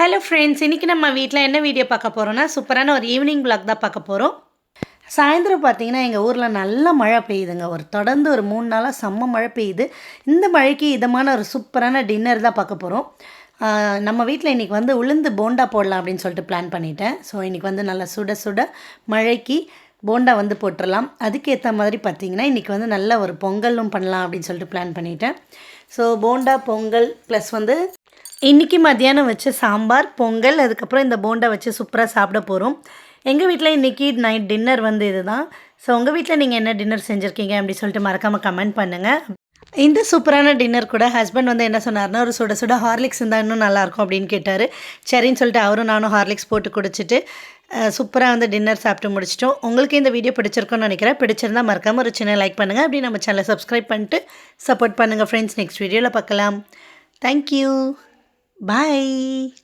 Hello friends இன்றைக்கி நம்ம வீட்டில் என்ன வீடியோ பார்க்க போகிறோன்னா சூப்பரான ஒரு ஈவினிங் பிளாக் தான் பார்க்க போகிறோம் சாயந்தரம் பார்த்தீங்கன்னா எங்கள் ஊரில் நல்ல மழை பெய்யுதுங்க. ஒரு தொடர்ந்து ஒரு மூணு நாளாக செம்ம மழை பெய்யுது. இந்த மழைக்கு இதமான ஒரு சூப்பரான டின்னர் தான் பார்க்க போகிறோம் நம்ம வீட்டில் இன்றைக்கி வந்து உளுந்து போண்டா போடலாம் அப்படின்னு சொல்லிட்டு பிளான் பண்ணிட்டேன். ஸோ இன்றைக்கி வந்து நல்லா சுட சுட மழைக்கு போண்டா வந்து போட்டுடலாம் அதுக்கேற்ற மாதிரி பார்த்தீங்கன்னா இன்றைக்கி வந்து நல்ல ஒரு பொங்கலும் பண்ணலாம் அப்படின்னு சொல்லிட்டு பிளான் பண்ணிட்டேன். ஸோ போண்டா பொங்கல் ப்ளஸ் வந்து இன்றைக்கி மத்தியானம் வச்ச சாம்பார் பொங்கல் அதுக்கப்புறம் இந்த போண்டா வச்சு சூப்பராக சாப்பிட போகிறோம் எங்கள் வீட்டில் இன்றைக்கி நைட் டின்னர் வந்து இதுதான். ஸோ உங்கள் வீட்டில் நீங்கள் என்ன டின்னர் செஞ்சுருக்கீங்க அப்படி சொல்லிட்டு மறக்காமல் கமெண்ட் பண்ணுங்கள் இந்த சூப்பரான டின்னர் கூட ஹஸ்பண்ட் வந்து என்ன சொன்னார்னா ஒரு சுட சுட ஹார்லிக்ஸ் இருந்தால் இன்னும் நல்லாயிருக்கும் அப்படின்னு கேட்டார். சரின்னு சொல்லிட்டு அவரும் நானும் ஹார்லிக்ஸ் போட்டு குடிச்சிட்டு சூப்பராக வந்து டின்னர் சாப்பிட்டு முடிச்சிட்டோம். உங்களுக்கு இந்த வீடியோ பிடிச்சிருக்கோன்னு நினைக்கிறேன். பிடிச்சிருந்தா மறக்காமல் ஒரு சின்ன லைக் பண்ணுங்கள் அப்படி நம்ம சேனலை சப்ஸ்கிரைப் பண்ணிட்டு சப்போர்ட் பண்ணுங்கள் ஃப்ரெண்ட்ஸ் நெக்ஸ்ட் வீடியோவில் பார்க்கலாம். Thank you Bye.